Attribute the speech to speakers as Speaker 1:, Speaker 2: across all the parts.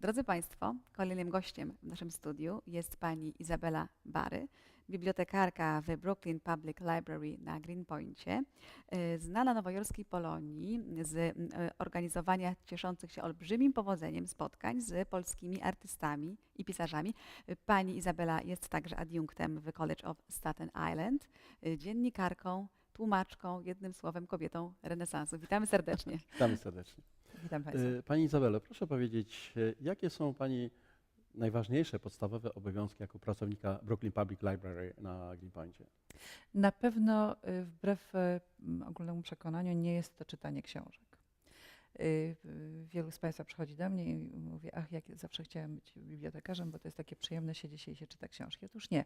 Speaker 1: Drodzy Państwo, kolejnym gościem w naszym studiu jest pani Izabela Bary, bibliotekarka w Brooklyn Public Library na Greenpointie, y, znana nowojorskiej Polonii z y, organizowania cieszących się olbrzymim powodzeniem spotkań z polskimi artystami i pisarzami. Pani Izabela jest także adiunktem w College of Staten Island, y, dziennikarką, tłumaczką, jednym słowem kobietą renesansu. Witamy serdecznie.
Speaker 2: Witamy serdecznie.
Speaker 1: Witam Państwa.
Speaker 2: Y, Pani Izabelo, proszę powiedzieć, y, jakie są Pani najważniejsze, podstawowe obowiązki jako pracownika Brooklyn Public Library na Greenpointie?
Speaker 3: Na pewno y, wbrew ogólnemu przekonaniu nie jest to czytanie książek. Y, Wielu z Państwa przychodzi do mnie i mówi, ach, jak zawsze chciałem być bibliotekarzem, bo to jest takie przyjemne, się i się czyta książki. Otóż nie.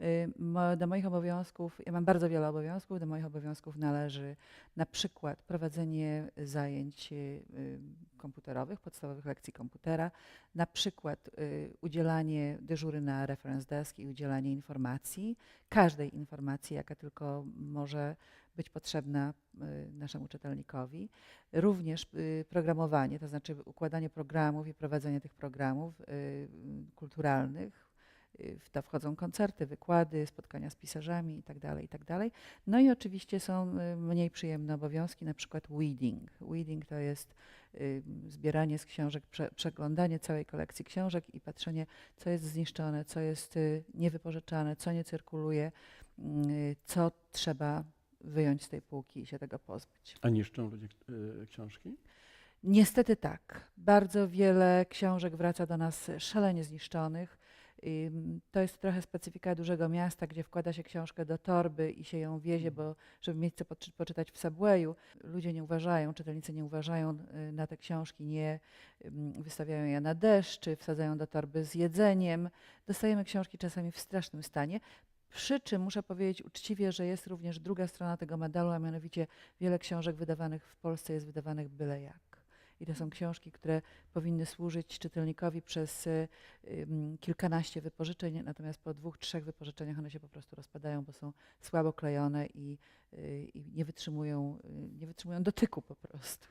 Speaker 3: Y, Do moich obowiązków, ja mam bardzo wiele obowiązków, do moich obowiązków należy na przykład prowadzenie zajęć y, komputerowych, podstawowych lekcji komputera, na przykład udzielanie dyżury na reference desk i udzielanie informacji, każdej informacji, jaka tylko może być potrzebna y, naszemu czytelnikowi. Również y, programowanie, to znaczy układanie programów i prowadzenie tych programów y, kulturalnych. W to wchodzą koncerty, wykłady, spotkania z pisarzami itd. itd. No i oczywiście są mniej przyjemne obowiązki, na przykład weeding. Weeding to jest zbieranie z książek, prze, przeglądanie całej kolekcji książek i patrzenie, co jest zniszczone, co jest niewypożyczane, co nie cyrkuluje, y, co trzeba wyjąć z tej półki i się tego pozbyć.
Speaker 2: A niszczą ludzie y, książki?
Speaker 3: Niestety tak. Bardzo wiele książek wraca do nas szalenie zniszczonych. To jest trochę specyfika dużego miasta, gdzie wkłada się książkę do torby i się ją wiezie, bo żeby mieć co poczy- poczytać w subwayu. Ludzie nie uważają, czytelnicy nie uważają y, na te książki, nie wystawiają je na deszcz, czy wsadzają do torby z jedzeniem. Dostajemy książki czasami w strasznym stanie. Przy czym muszę powiedzieć uczciwie, że jest również druga strona tego medalu, a mianowicie wiele książek wydawanych w Polsce jest wydawanych byle jak. I to są książki, które powinny służyć czytelnikowi przez y, ym, kilkanaście wypożyczeń, natomiast po dwóch, trzech wypożyczeniach one się po prostu rozpadają, bo są słabo klejone i, y, i nie, wytrzymują, y, nie wytrzymują dotyku po prostu.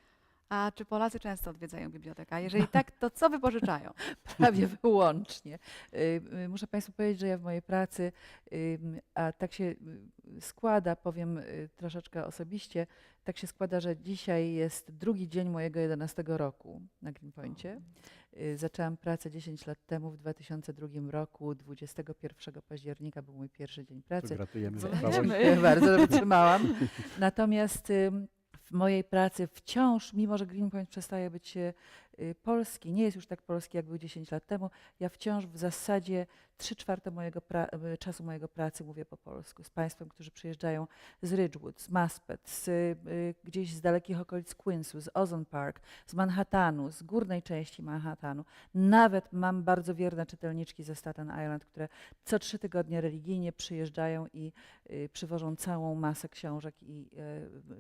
Speaker 1: A czy Polacy często odwiedzają bibliotekę? A jeżeli tak, to co wypożyczają?
Speaker 3: prawie wyłącznie. Y, y, Muszę Państwu powiedzieć, że ja w mojej pracy, a tak się y, składa, powiem troszeczkę osobiście, tak się składa, że dzisiaj jest drugi dzień mojego 11 roku na Greenpointie. Zaczęłam pracę 10 lat temu, w 2002 roku, 21 października był mój pierwszy dzień
Speaker 2: To
Speaker 3: pracy.
Speaker 2: gratulujemy.
Speaker 1: Gratulujemy.
Speaker 3: Dziękuję bardzo, wytrzymałam. Natomiast mojej pracy wciąż, mimo że Greenpoint przestaje być y, polski, nie jest już tak polski, jak był 10 lat temu, ja wciąż w zasadzie 3 czwarte mojego y, czasu mojego pracy mówię po polsku z Państwem, którzy przyjeżdżają z Ridgewood, z Maspet, z, y, gdzieś z dalekich okolic Queensu, z Ozone Park, z Manhattanu, z górnej części Manhattanu. Nawet mam bardzo wierne czytelniczki ze Staten Island, które co trzy tygodnie religijnie przyjeżdżają i y, przywożą całą masę książek, i,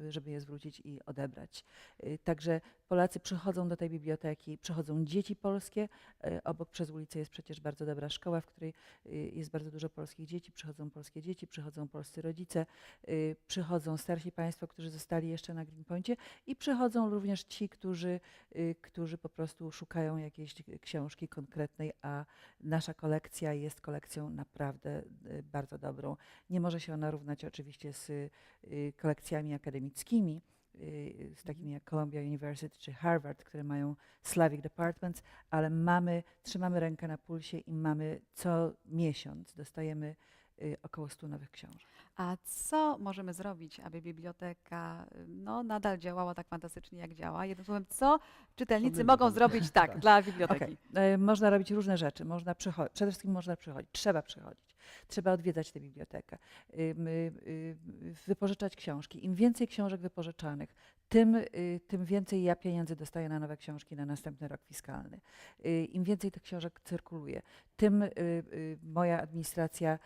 Speaker 3: y, żeby je zwrócić i odebrać. Y, Także Polacy przychodzą do tej biblioteki, przychodzą dzieci polskie. y, Obok przez ulicę jest przecież bardzo dobra szkoła, w której y, jest bardzo dużo polskich dzieci. Przychodzą polskie dzieci, przychodzą polscy rodzice, y, przychodzą starsi państwo, którzy zostali jeszcze na Greenpointie i przychodzą również ci, którzy, którzy po prostu szukają jakiejś książki konkretnej, a nasza kolekcja jest kolekcją naprawdę bardzo dobrą. Nie może się ona równać oczywiście z kolekcjami akademickimi, z takimi jak Columbia University czy Harvard, które mają Slavic Departments, ale mamy, trzymamy rękę na pulsie i mamy co miesiąc dostajemy y, około 100 nowych książek.
Speaker 1: A co możemy zrobić, aby biblioteka y, no, nadal działała tak fantastycznie, jak działa? Jednym słowem, co czytelnicy mogą zrobić tak,
Speaker 2: Tak.
Speaker 1: dla biblioteki?
Speaker 3: E, Można robić różne rzeczy. Można przycho- przede wszystkim można przychodzić, trzeba przychodzić, trzeba odwiedzać tę bibliotekę, y, y, wypożyczać książki. Im więcej książek wypożyczanych, tym, y, tym więcej ja pieniędzy dostaję na nowe książki na następny rok fiskalny. Im więcej tych książek cyrkuluje, tym moja administracja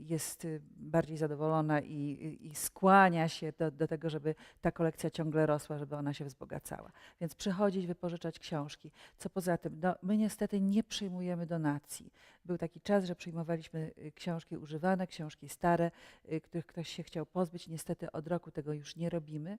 Speaker 3: jest bardziej zadowolona i, i skłania się do, do tego, żeby ta kolekcja ciągle rosła, żeby ona się wzbogacała. Więc przychodzić, wypożyczać książki. Co poza tym, no, my niestety nie przyjmujemy donacji. Był taki czas, że przyjmowaliśmy y, książki używane, książki stare, y, których ktoś się chciał pozbyć. Niestety od roku tego już nie robimy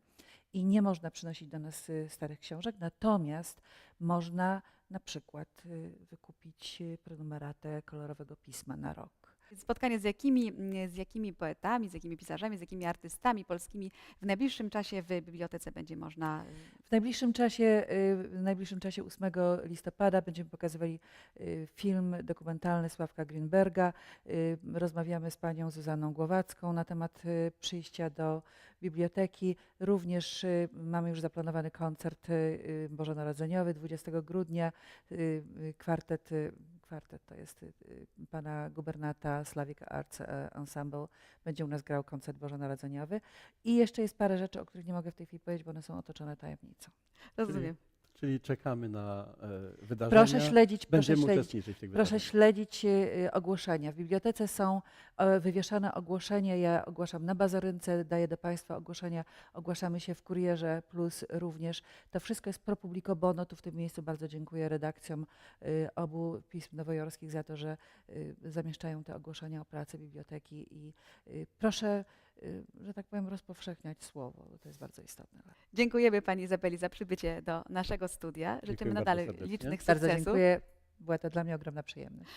Speaker 3: i nie można przynosić do nas y, starych książek, natomiast można na przykład wykupić prenumeratę kolorowego pisma na rok.
Speaker 1: Spotkanie z jakimi, mm, z jakimi poetami, z jakimi pisarzami, z jakimi artystami polskimi w najbliższym czasie w bibliotece będzie można
Speaker 3: W najbliższym czasie, y, w najbliższym czasie 8 listopada będziemy pokazywali y, film dokumentalny Sławka Greenberga. Y, Rozmawiamy z panią Zuzanną Głowacką na temat y, przyjścia do biblioteki. Również y, mamy już zaplanowany koncert y, y, bożonarodzeniowy 20 grudnia. Y, y, Kwartet, y, kwartet to jest y, y, pana gubernata Slavic Arts Ensemble. Będzie u nas grał koncert bożonarodzeniowy. I jeszcze jest parę rzeczy, o których nie mogę w tej chwili powiedzieć, bo one są otoczone tajemnicą.
Speaker 1: Rozumiem.
Speaker 2: Czyli czekamy na e, wydarzenia.
Speaker 3: Proszę śledzić, proszę
Speaker 2: Będziemy
Speaker 3: śledzić,
Speaker 2: uczestniczyć w tych
Speaker 3: proszę
Speaker 2: wydarzeniach.
Speaker 3: śledzić y, ogłoszenia. W bibliotece są e, wywieszane ogłoszenia. Ja ogłaszam na Bazarynce, daję do Państwa ogłoszenia. Ogłaszamy się w Kurierze Plus również. To wszystko jest pro publico bono. Tu w tym miejscu bardzo dziękuję redakcjom obu pism nowojorskich za to, że zamieszczają te ogłoszenia o pracy biblioteki i proszę, że tak powiem, rozpowszechniać słowo, bo to jest bardzo istotne.
Speaker 1: Dziękujemy Pani Izabeli za przybycie do naszego studia. Życzymy
Speaker 2: Dziękuję bardzo
Speaker 1: nadal licznych
Speaker 3: Bardzo
Speaker 1: sukcesów.
Speaker 3: dziękuję. Była to dla mnie ogromna przyjemność.